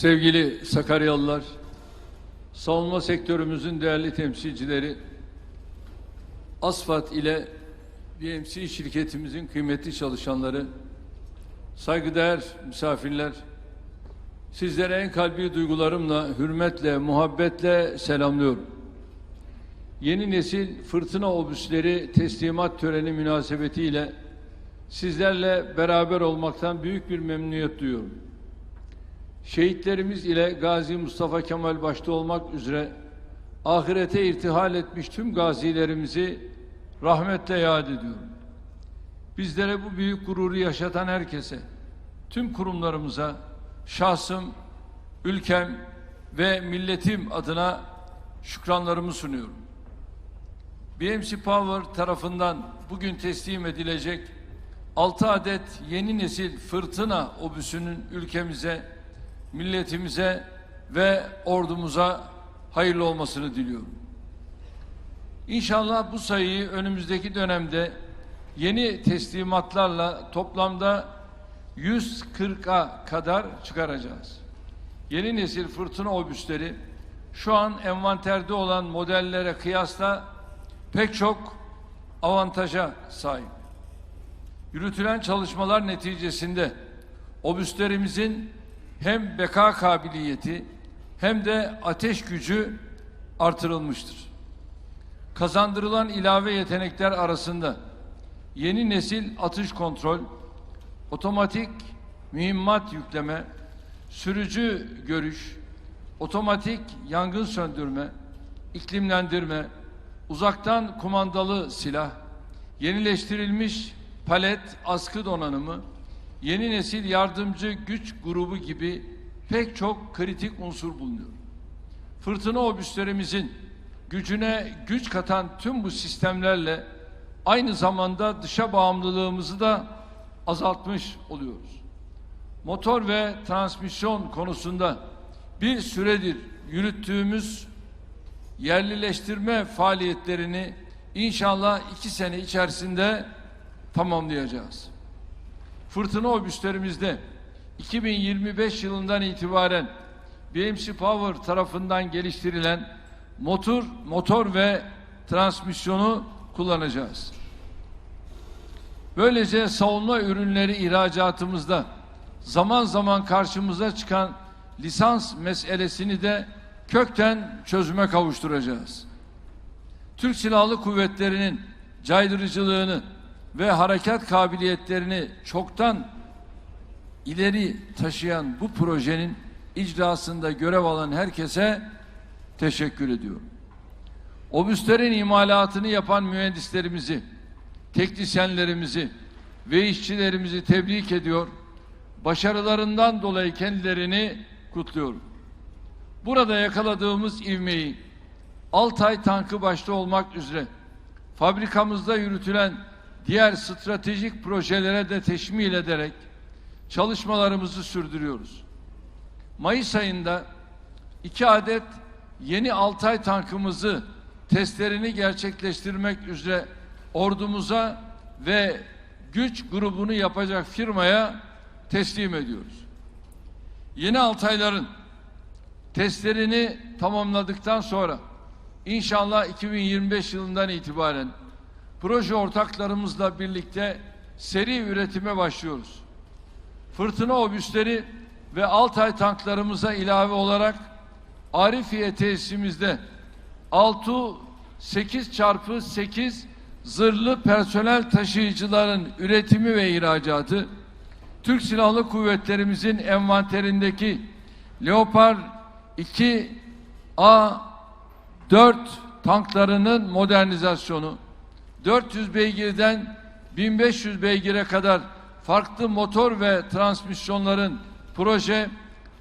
Sevgili Sakaryalılar, savunma sektörümüzün değerli temsilcileri, Asfat ile BMC şirketimizin kıymetli çalışanları, saygıdeğer misafirler, sizlere en kalbi duygularımla, hürmetle, muhabbetle selamlıyorum. Yeni nesil fırtına obüsleri teslimat töreni münasebetiyle sizlerle beraber olmaktan büyük bir memnuniyet duyuyorum. Şehitlerimiz ile Gazi Mustafa Kemal başta olmak üzere ahirete irtihal etmiş tüm gazilerimizi rahmetle yad ediyorum. Bizlere bu büyük gururu yaşatan herkese, tüm kurumlarımıza, şahsım, ülkem ve milletim adına şükranlarımı sunuyorum. BMC Power tarafından bugün teslim edilecek 6 adet yeni nesil fırtına obüsünün ülkemize, milletimize ve ordumuza hayırlı olmasını diliyorum. İnşallah bu sayıyı önümüzdeki dönemde yeni teslimatlarla toplamda 140'a kadar çıkaracağız. Yeni nesil fırtına obüsleri şu an envanterde olan modellere kıyasla pek çok avantaja sahip. Yürütülen çalışmalar neticesinde obüslerimizin hem beka kabiliyeti hem de ateş gücü artırılmıştır. Kazandırılan ilave yetenekler arasında yeni nesil atış kontrol, otomatik mühimmat yükleme, sürücü görüş, otomatik yangın söndürme, iklimlendirme, uzaktan kumandalı silah, yenileştirilmiş palet askı donanımı, yeni nesil yardımcı güç grubu gibi pek çok kritik unsur bulunuyor. Fırtına obüslerimizin gücüne güç katan tüm bu sistemlerle aynı zamanda dışa bağımlılığımızı da azaltmış oluyoruz. Motor ve transmisyon konusunda bir süredir yürüttüğümüz yerlileştirme faaliyetlerini inşallah iki sene içerisinde tamamlayacağız. Fırtına obüslerimizde 2025 yılından itibaren BMC Power tarafından geliştirilen motor, motor ve transmisyonu kullanacağız. Böylece savunma ürünleri ihracatımızda zaman zaman karşımıza çıkan lisans meselesini de kökten çözüme kavuşturacağız. Türk Silahlı Kuvvetleri'nin caydırıcılığını ve harekat kabiliyetlerini çoktan ileri taşıyan bu projenin icrasında görev alan herkese teşekkür ediyorum. Obüslerin imalatını yapan mühendislerimizi, teknisyenlerimizi ve işçilerimizi tebrik ediyor. Başarılarından dolayı kendilerini kutluyorum. Burada yakaladığımız ivmeyi Altay tankı başta olmak üzere fabrikamızda yürütülen diğer stratejik projelere de teşmil ederek çalışmalarımızı sürdürüyoruz. Mayıs ayında iki adet yeni Altay tankımızı testlerini gerçekleştirmek üzere ordumuza ve güç grubunu yapacak firmaya teslim ediyoruz. Yeni Altayların testlerini tamamladıktan sonra inşallah 2025 yılından itibaren proje ortaklarımızla birlikte seri üretime başlıyoruz. Fırtına obüsleri ve Altay tanklarımıza ilave olarak Arifiye tesisimizde 6 8 çarpı 8 zırhlı personel taşıyıcıların üretimi ve ihracatı Türk Silahlı Kuvvetlerimizin envanterindeki Leopard 2 A 4 tanklarının modernizasyonu 400 beygirden 1500 beygire kadar farklı motor ve transmisyonların proje,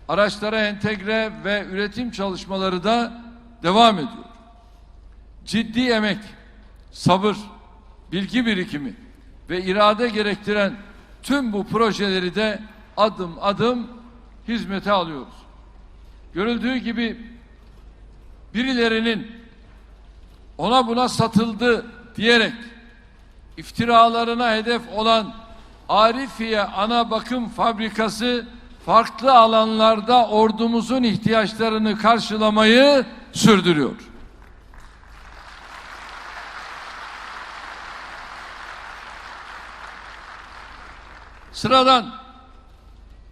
araçlara entegre ve üretim çalışmaları da devam ediyor. Ciddi emek, sabır, bilgi birikimi ve irade gerektiren tüm bu projeleri de adım adım hizmete alıyoruz. Görüldüğü gibi birilerinin ona buna satıldı diyerek iftiralarına hedef olan Arifiye Ana Bakım Fabrikası farklı alanlarda ordumuzun ihtiyaçlarını karşılamayı sürdürüyor. Sıradan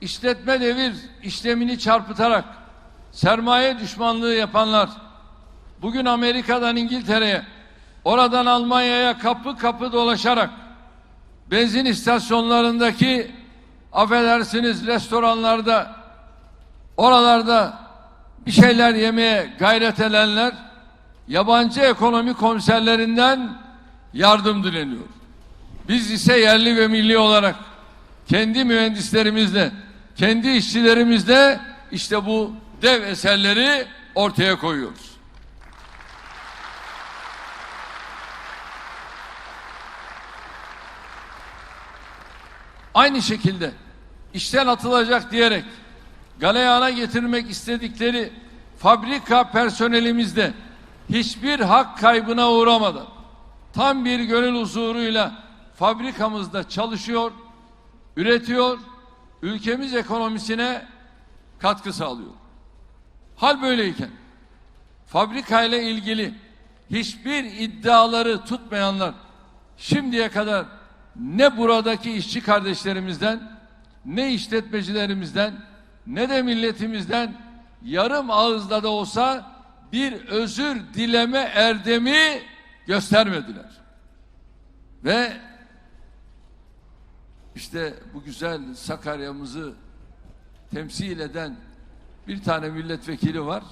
işletme devir işlemini çarpıtarak sermaye düşmanlığı yapanlar bugün Amerika'dan İngiltere'ye oradan Almanya'ya kapı kapı dolaşarak benzin istasyonlarındaki affedersiniz restoranlarda oralarda bir şeyler yemeye gayret edenler yabancı ekonomi komiserlerinden yardım dileniyor. Biz ise yerli ve milli olarak kendi mühendislerimizle, kendi işçilerimizle işte bu dev eserleri ortaya koyuyoruz. Aynı şekilde işten atılacak diyerek galeyana getirmek istedikleri fabrika personelimizde hiçbir hak kaybına uğramadan tam bir gönül huzuruyla fabrikamızda çalışıyor, üretiyor, ülkemiz ekonomisine katkı sağlıyor. Hal böyleyken fabrikayla ilgili hiçbir iddiaları tutmayanlar şimdiye kadar ne buradaki işçi kardeşlerimizden ne işletmecilerimizden ne de milletimizden yarım ağızda da olsa bir özür dileme erdemi göstermediler. Ve işte bu güzel Sakarya'mızı temsil eden bir tane milletvekili var.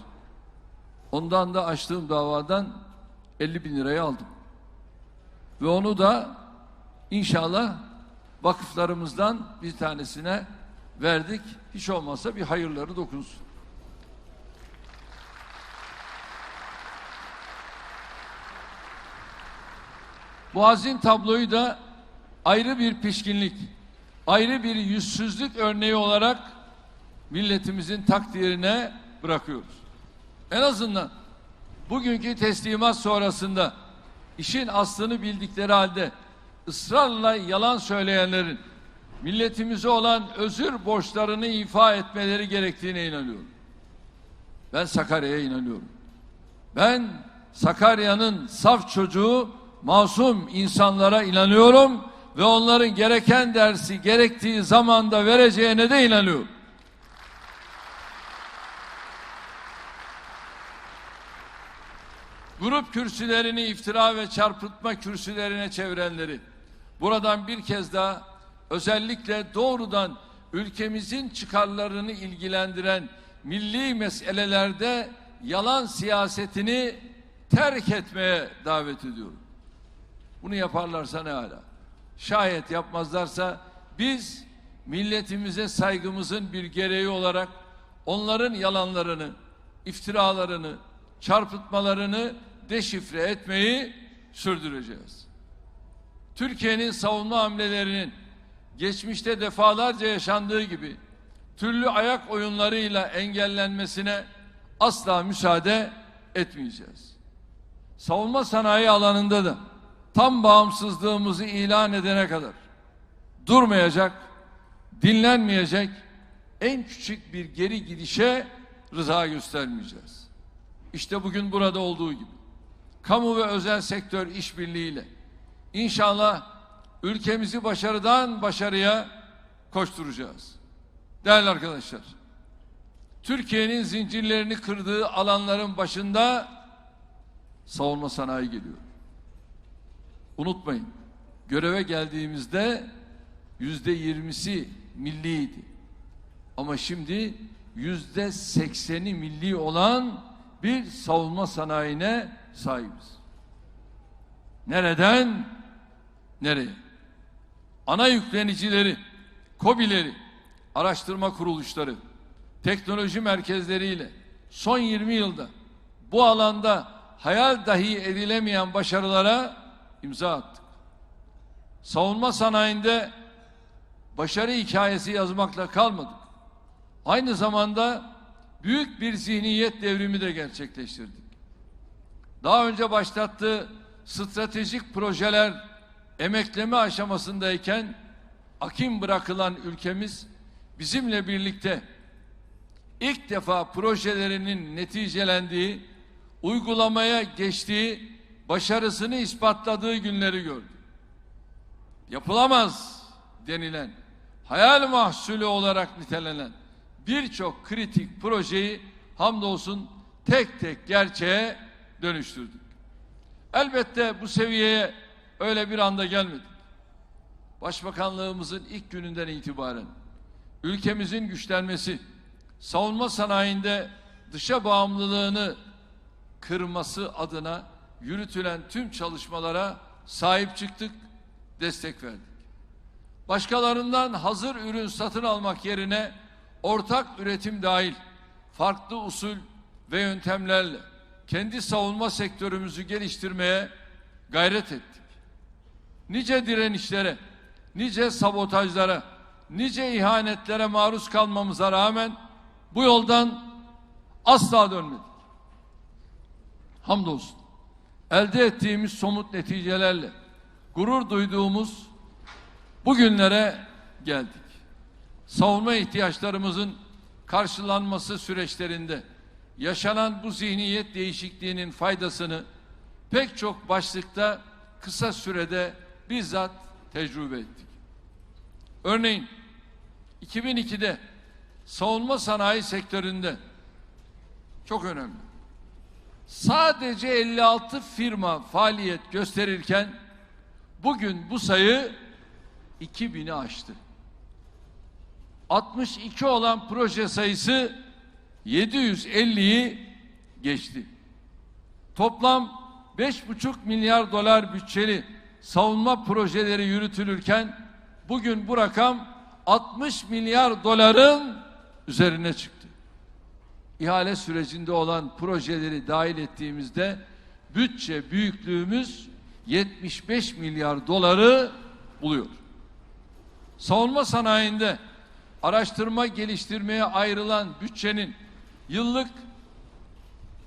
Ondan da açtığım davadan 50 bin lirayı aldım. Ve onu da inşallah vakıflarımızdan bir tanesine verdik. Hiç olmazsa bir hayırları dokunsun. Bu hazin tabloyu da ayrı bir pişkinlik, ayrı bir yüzsüzlük örneği olarak milletimizin takdirine bırakıyoruz. En azından bugünkü teslimat sonrasında işin aslını bildikleri halde ısrarla yalan söyleyenlerin milletimize olan özür borçlarını ifa etmeleri gerektiğine inanıyorum. Ben Sakarya'ya inanıyorum. Ben Sakarya'nın saf çocuğu, masum insanlara inanıyorum ve onların gereken dersi gerektiği zamanda vereceğine de inanıyorum. Grup kürsülerini iftira ve çarpıtma kürsülerine çevirenleri buradan bir kez daha özellikle doğrudan ülkemizin çıkarlarını ilgilendiren milli meselelerde yalan siyasetini terk etmeye davet ediyorum. Bunu yaparlarsa ne hala? Şayet yapmazlarsa biz milletimize saygımızın bir gereği olarak onların yalanlarını, iftiralarını, çarpıtmalarını deşifre etmeyi sürdüreceğiz. Türkiye'nin savunma hamlelerinin geçmişte defalarca yaşandığı gibi türlü ayak oyunlarıyla engellenmesine asla müsaade etmeyeceğiz. Savunma sanayi alanında da tam bağımsızlığımızı ilan edene kadar durmayacak, dinlenmeyecek, en küçük bir geri gidişe rıza göstermeyeceğiz. İşte bugün burada olduğu gibi kamu ve özel sektör işbirliğiyle inşallah ülkemizi başarıdan başarıya koşturacağız. Değerli arkadaşlar, Türkiye'nin zincirlerini kırdığı alanların başında savunma sanayi geliyor. Unutmayın, göreve geldiğimizde yüzde yirmisi milliydi. Ama şimdi yüzde sekseni milli olan bir savunma sanayine sahibiz. Nereden? Nereye? Ana yüklenicileri, KOBİ'leri, araştırma kuruluşları, teknoloji merkezleriyle son 20 yılda bu alanda hayal dahi edilemeyen başarılara imza attık. Savunma sanayinde başarı hikayesi yazmakla kalmadık. Aynı zamanda büyük bir zihniyet devrimi de gerçekleştirdik. Daha önce başlattığı stratejik projeler emekleme aşamasındayken akim bırakılan ülkemiz bizimle birlikte ilk defa projelerinin neticelendiği, uygulamaya geçtiği, başarısını ispatladığı günleri gördük. Yapılamaz denilen, hayal mahsulü olarak nitelenen birçok kritik projeyi hamdolsun tek tek gerçeğe dönüştürdük. Elbette bu seviyeye öyle bir anda gelmedik. Başbakanlığımızın ilk gününden itibaren ülkemizin güçlenmesi, savunma sanayinde dışa bağımlılığını kırması adına yürütülen tüm çalışmalara sahip çıktık, destek verdik. Başkalarından hazır ürün satın almak yerine ortak üretim dahil farklı usul ve yöntemlerle kendi savunma sektörümüzü geliştirmeye gayret ettik. Nice direnişlere, nice sabotajlara, nice ihanetlere maruz kalmamıza rağmen bu yoldan asla dönmedik. Hamdolsun. Elde ettiğimiz somut neticelerle gurur duyduğumuz bugünlere geldik. Savunma ihtiyaçlarımızın karşılanması süreçlerinde yaşanan bu zihniyet değişikliğinin faydasını pek çok başlıkta kısa sürede bizzat tecrübe ettik. Örneğin 2002'de savunma sanayi sektöründe çok önemli. Sadece 56 firma faaliyet gösterirken bugün bu sayı 2000'i aştı. 62 olan proje sayısı 750'yi geçti. Toplam 5,5 milyar dolar bütçeli savunma projeleri yürütülürken bugün bu rakam 60 milyar doların üzerine çıktı. İhale sürecinde olan projeleri dahil ettiğimizde bütçe büyüklüğümüz 75 milyar doları buluyor. Savunma sanayinde araştırma geliştirmeye ayrılan bütçenin yıllık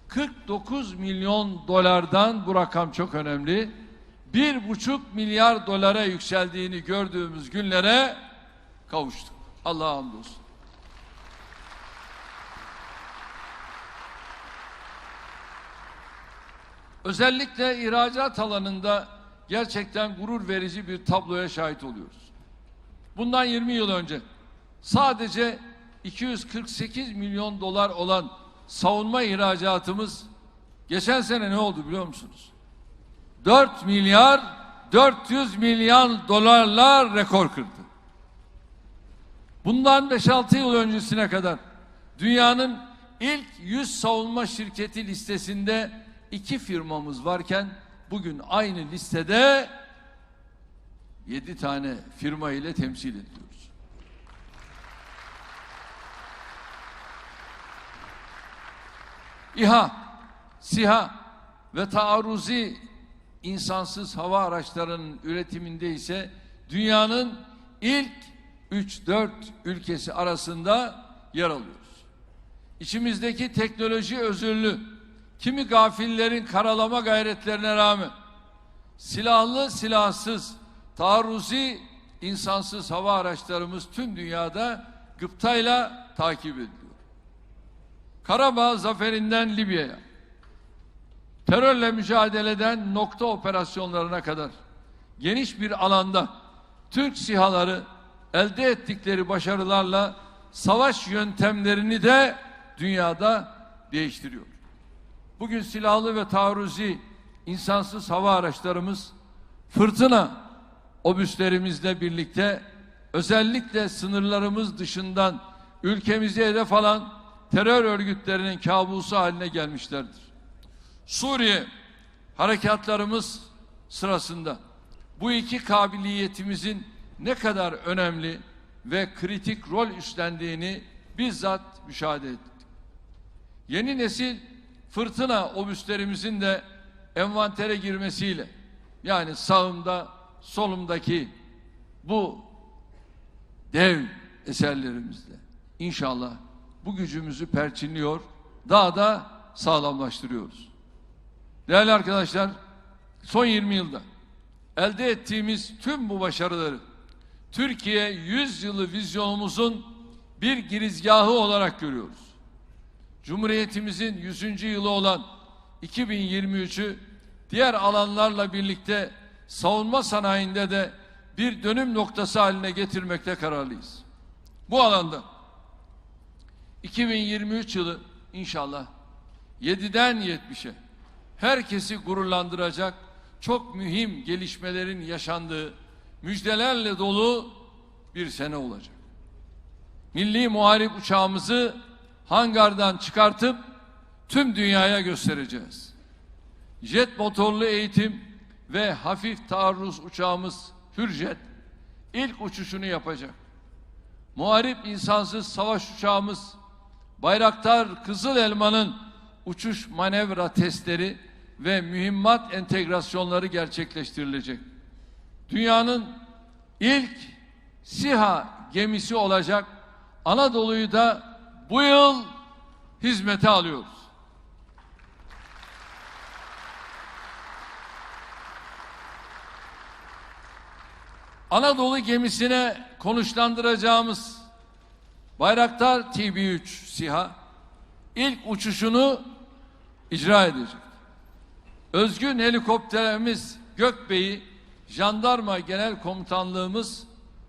49 milyon dolardan bu rakam çok önemli. Bir buçuk milyar dolara yükseldiğini gördüğümüz günlere kavuştuk. Allah'a hamdolsun. Özellikle ihracat alanında gerçekten gurur verici bir tabloya şahit oluyoruz. Bundan 20 yıl önce sadece 248 milyon dolar olan savunma ihracatımız geçen sene ne oldu biliyor musunuz? 4 milyar 400 milyon dolarlar rekor kırdı. Bundan 5-6 yıl öncesine kadar dünyanın ilk 100 savunma şirketi listesinde iki firmamız varken bugün aynı listede 7 tane firma ile temsil ediyoruz. İHA, SİHA ve taarruzi insansız hava araçlarının üretiminde ise dünyanın ilk 3-4 ülkesi arasında yer alıyoruz. İçimizdeki teknoloji özürlü, kimi gafillerin karalama gayretlerine rağmen silahlı silahsız, taarruzi insansız hava araçlarımız tüm dünyada gıptayla takip ediliyor. Karabağ zaferinden Libya'ya, terörle mücadeleden nokta operasyonlarına kadar geniş bir alanda Türk sihaları elde ettikleri başarılarla savaş yöntemlerini de dünyada değiştiriyor. Bugün silahlı ve taarruzi insansız hava araçlarımız fırtına obüslerimizle birlikte özellikle sınırlarımız dışından ülkemizi hedef alan terör örgütlerinin kabusu haline gelmişlerdir. Suriye harekatlarımız sırasında bu iki kabiliyetimizin ne kadar önemli ve kritik rol üstlendiğini bizzat müşahede ettik. Yeni nesil fırtına obüslerimizin de envantere girmesiyle yani sağımda solumdaki bu dev eserlerimizle inşallah bu gücümüzü perçinliyor, daha da sağlamlaştırıyoruz. Değerli arkadaşlar, son 20 yılda elde ettiğimiz tüm bu başarıları Türkiye 100 yılı vizyonumuzun bir girizgahı olarak görüyoruz. Cumhuriyetimizin 100. yılı olan 2023'ü diğer alanlarla birlikte savunma sanayinde de bir dönüm noktası haline getirmekte kararlıyız. Bu alanda 2023 yılı inşallah 7'den 70'e herkesi gururlandıracak çok mühim gelişmelerin yaşandığı müjdelerle dolu bir sene olacak. Milli Muharip uçağımızı hangardan çıkartıp tüm dünyaya göstereceğiz. Jet motorlu eğitim ve hafif taarruz uçağımız Hürjet ilk uçuşunu yapacak. Muharip insansız savaş uçağımız Bayraktar Kızıl Elma'nın uçuş manevra testleri ve mühimmat entegrasyonları gerçekleştirilecek. Dünyanın ilk SİHA gemisi olacak Anadolu'yu da bu yıl hizmete alıyoruz. Anadolu gemisine konuşlandıracağımız Bayraktar TB3 SİHA ilk uçuşunu icra edecek. Özgün helikopterimiz Gökbey'i Jandarma Genel Komutanlığımız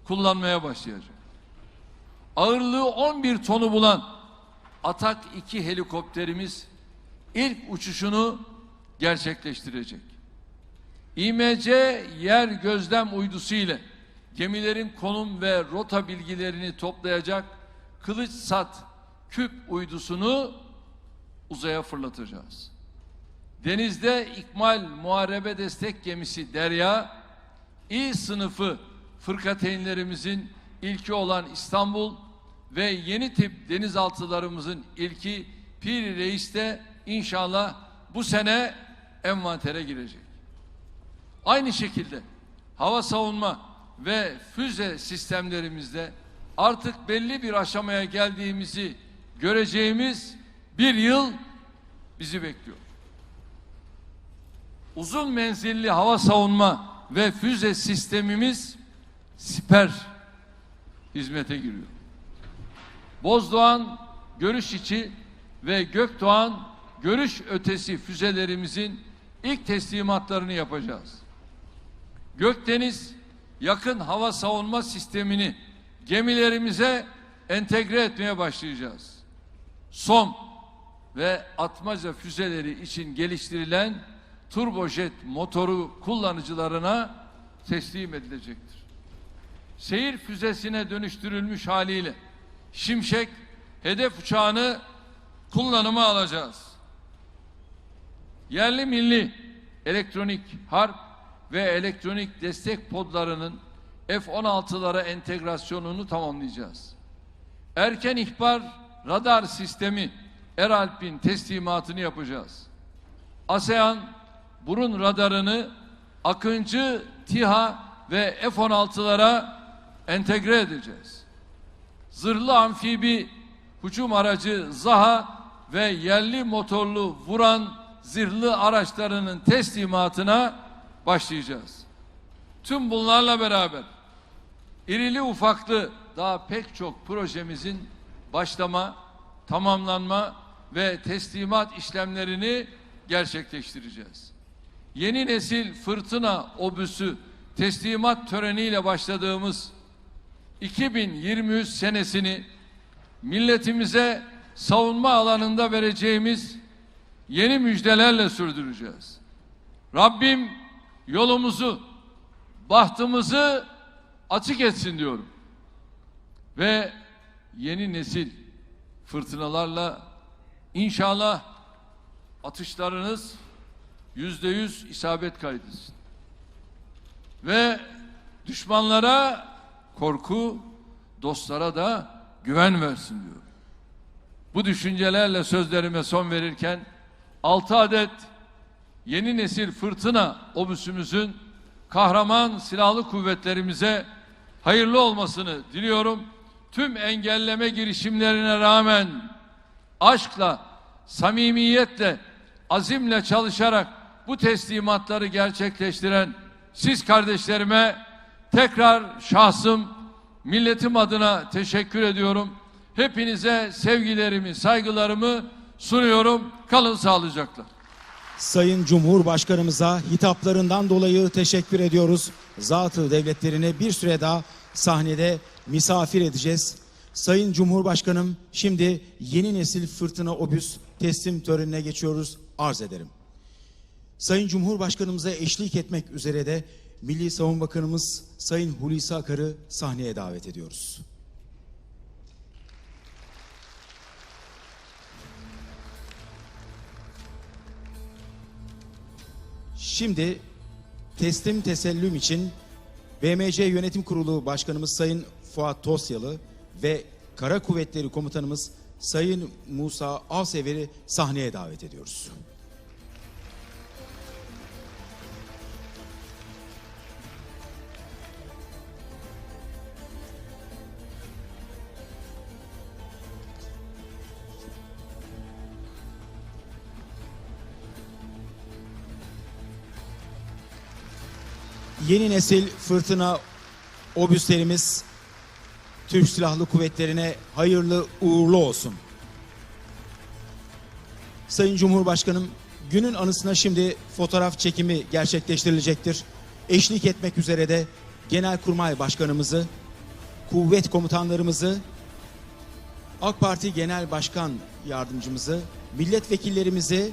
kullanmaya başlayacak. Ağırlığı 11 tonu bulan Atak 2 helikopterimiz ilk uçuşunu gerçekleştirecek. İMC yer gözlem uydusu ile gemilerin konum ve rota bilgilerini toplayacak Kılıç Sat küp uydusunu uzaya fırlatacağız. Denizde ikmal muharebe destek gemisi Derya, İ sınıfı fırkateynlerimizin ilki olan İstanbul ve yeni tip denizaltılarımızın ilki Piri Reis de inşallah bu sene envantere girecek. Aynı şekilde hava savunma ve füze sistemlerimizde artık belli bir aşamaya geldiğimizi göreceğimiz bir yıl bizi bekliyor. Uzun menzilli hava savunma ve füze sistemimiz siper hizmete giriyor. Bozdoğan görüş içi ve Gökdoğan görüş ötesi füzelerimizin ilk teslimatlarını yapacağız. Gökdeniz yakın hava savunma sistemini gemilerimize entegre etmeye başlayacağız. SOM ve atmaca füzeleri için geliştirilen turbojet motoru kullanıcılarına teslim edilecektir. Seyir füzesine dönüştürülmüş haliyle Şimşek hedef uçağını kullanıma alacağız. Yerli milli elektronik harp ve elektronik destek podlarının F-16'lara entegrasyonunu tamamlayacağız. Erken ihbar radar sistemi Eralp'in teslimatını yapacağız. ASEAN burun radarını Akıncı, TİHA ve F-16'lara entegre edeceğiz. Zırhlı amfibi hücum aracı ZAHA ve yerli motorlu vuran zırhlı araçlarının teslimatına başlayacağız. Tüm bunlarla beraber irili ufaklı daha pek çok projemizin başlama, tamamlanma ve teslimat işlemlerini gerçekleştireceğiz. Yeni nesil fırtına obüsü teslimat töreniyle başladığımız 2023 senesini milletimize savunma alanında vereceğimiz yeni müjdelerle sürdüreceğiz. Rabbim yolumuzu, bahtımızı açık etsin diyorum. Ve yeni nesil fırtınalarla inşallah atışlarınız yüzde yüz isabet kaydetsin. Ve düşmanlara korku, dostlara da güven versin diyor. Bu düşüncelerle sözlerime son verirken altı adet yeni nesil fırtına obüsümüzün kahraman silahlı kuvvetlerimize hayırlı olmasını diliyorum. Tüm engelleme girişimlerine rağmen aşkla, samimiyetle, azimle çalışarak bu teslimatları gerçekleştiren siz kardeşlerime tekrar şahsım, milletim adına teşekkür ediyorum. Hepinize sevgilerimi, saygılarımı sunuyorum. Kalın sağlıcakla. Sayın Cumhurbaşkanımıza hitaplarından dolayı teşekkür ediyoruz. Zatı devletlerine bir süre daha sahnede misafir edeceğiz. Sayın Cumhurbaşkanım şimdi yeni nesil fırtına obüs teslim törenine geçiyoruz. Arz ederim. Sayın Cumhurbaşkanımıza eşlik etmek üzere de Milli Savunma Bakanımız Sayın Hulusi Akar'ı sahneye davet ediyoruz. Şimdi teslim tesellüm için BMC Yönetim Kurulu Başkanımız Sayın Fuat Tosyalı ve Kara Kuvvetleri Komutanımız Sayın Musa Avsever'i sahneye davet ediyoruz. Yeni nesil fırtına obüslerimiz Türk Silahlı Kuvvetlerine hayırlı uğurlu olsun. Sayın Cumhurbaşkanım günün anısına şimdi fotoğraf çekimi gerçekleştirilecektir. Eşlik etmek üzere de Genelkurmay Başkanımızı, kuvvet komutanlarımızı, AK Parti Genel Başkan Yardımcımızı, milletvekillerimizi,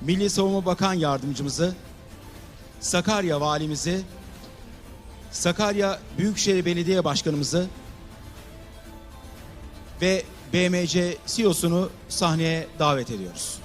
Milli Savunma Bakan Yardımcımızı, Sakarya Valimizi, Sakarya Büyükşehir Belediye Başkanımızı ve BMC CEO'sunu sahneye davet ediyoruz.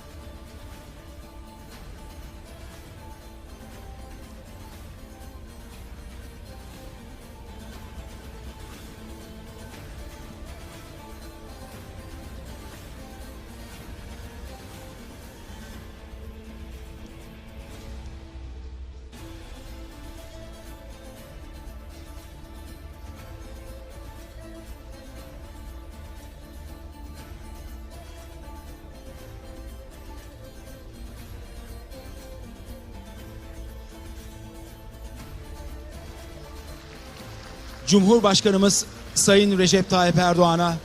Cumhurbaşkanımız Sayın Recep Tayyip Erdoğan'a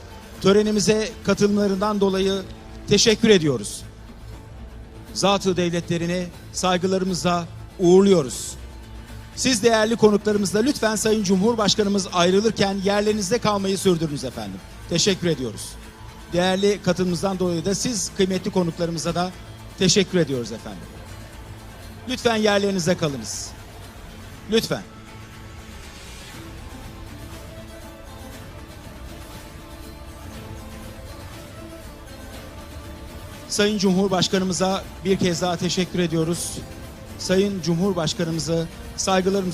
törenimize katılımlarından dolayı teşekkür ediyoruz. Zatı devletlerini saygılarımızla uğurluyoruz. Siz değerli konuklarımızla lütfen Sayın Cumhurbaşkanımız ayrılırken yerlerinizde kalmayı sürdürünüz efendim. Teşekkür ediyoruz. Değerli katılımımızdan dolayı da siz kıymetli konuklarımıza da teşekkür ediyoruz efendim. Lütfen yerlerinizde kalınız. Lütfen. Sayın Cumhurbaşkanımıza bir kez daha teşekkür ediyoruz. Sayın Cumhurbaşkanımızı saygılarımızla